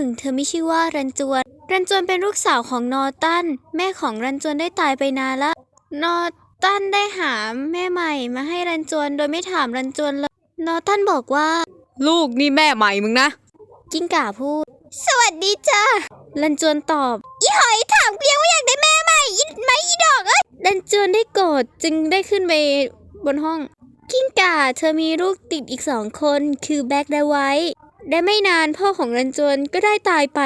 นึ่ง เธอไม่ชื่อว่ารันจวน รันจวนเป็นลูกสาวของนอตัน แม่ของรันจวนได้ตายไปนานละ นอตันได้หาแม่ใหม่มาให้รันจวนโดยไม่ถามรันจวนเลย นอตันบอกว่า ลูกนี่แม่ใหม่มึงนะ กิ้งก่าพูด สวัสดีจ้ารันจวนตอบ อีหอยถามเพียงว่าอยากได้แม่ใหม่อีไหมอีดอกเอ้ยรันจวนได้โกรธจึงได้ขึ้นไปบนห้อง กิ้งก่าเธอมีลูกติดอีกสองคนคือแบ็กและไวท์ และไม่นานพ่อของรันจวนก็ได้ตายไป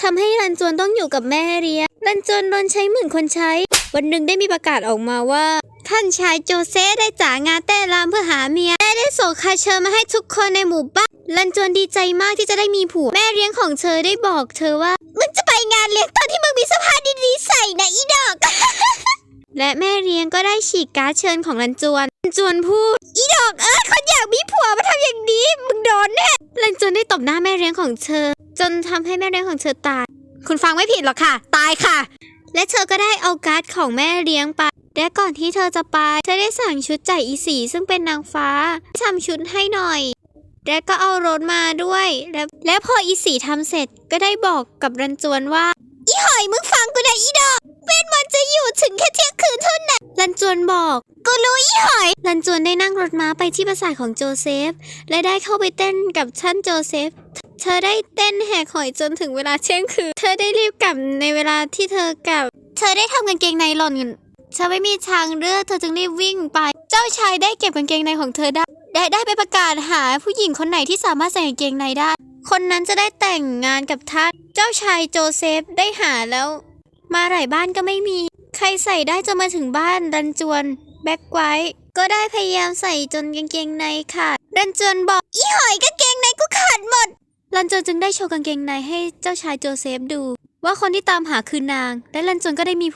ทำให้รันจวนต้องอยู่กับแม่เลี้ยงรันจวนโดนใช้เหมือนคนใช้ วันหนึ่งได้มีประกาศออกมาว่า ท่านชายโจเซได้จ่างานแต่รามเพื่อหาเมียได้ได้ส่งคาเชิญมาให้ทุกคนในหมู่บ้านรันจวนดีใจมากที่จะได้มีผัวแม่เลี้ยงของเธอได้บอกเธอว่ามึงจะไปงานเลี้ยงตอนที่มึงมีเสภาดีๆใส่นะอีดอก และแม่เลี้ยงก็ได้ฉีกการ์ดเชิญของรันจวนรันจวนพูดอีดอกเอ้ยคนอยากมีผัวมาทำอย่างนี้มึงโดนแน่ รันจวนได้ตบหน้าแม่เลี้ยงของเธอ จนทำให้แม่เลี้ยงของเธอตาย คุณฟังไม่ผิดหรอกค่ะ ตายค่ะ และเธอก็ได้เอาการ์ดของแม่เลี้ยงไป และก่อนที่เธอจะไป เธอได้สั่งชุดจากอีสีซึ่งเป็นนางฟ้าทำชุดให้หน่อย และก็เอารถมาด้วย และและพออีสีทำเสร็จก็ได้บอกกับรันจวนว่า อีหอยมึงฟังกูนะอีดอกเวทมนต์จะอยู่ถึงแค่เที่ยงคืนเท่า นั้นจวนบอกกูรู้อีหอยรันจวนได้นั่งรถม้าไปที่ปราสาทของโจเซฟ และได้เข้าไปเต้นกับท่านโจเซฟ เธอได้เต้นแหกหอยจนถึงเวลาเที่ยงคืน เธอได้รีบกลับในเวลาที่เธอกลับ เธอได้ทำกางเกงในหล่นเธอไม่มีทางเลือกเธอจึงรีบวิ่งไป เจ้าชายได้เก็บกางเกงในของเธอได้ ได้ได้ไปประกาศหาผู้หญิงคนไหนที่สามารถใส่กางเกงในได้ คนนั้นจะได้แต่งงานกับท่าน เจ้าชายโจเซฟได้หาแล้ว มาหลายบ้านก็ไม่มี ใครใส่ได้จะมาถึงบ้านรันจวน แบ็กไว้ ก็ได้พยายามใส่จนกางเกงในขาดรันจวนบอก อีหอยกางเกงในกูขาดหมดรันจวนจึงได้โชว์กางเกงในให้เจ้าชายโจเซฟดู ว่าคนที่ตามหาคือนาง และรันจวนก็ได้มี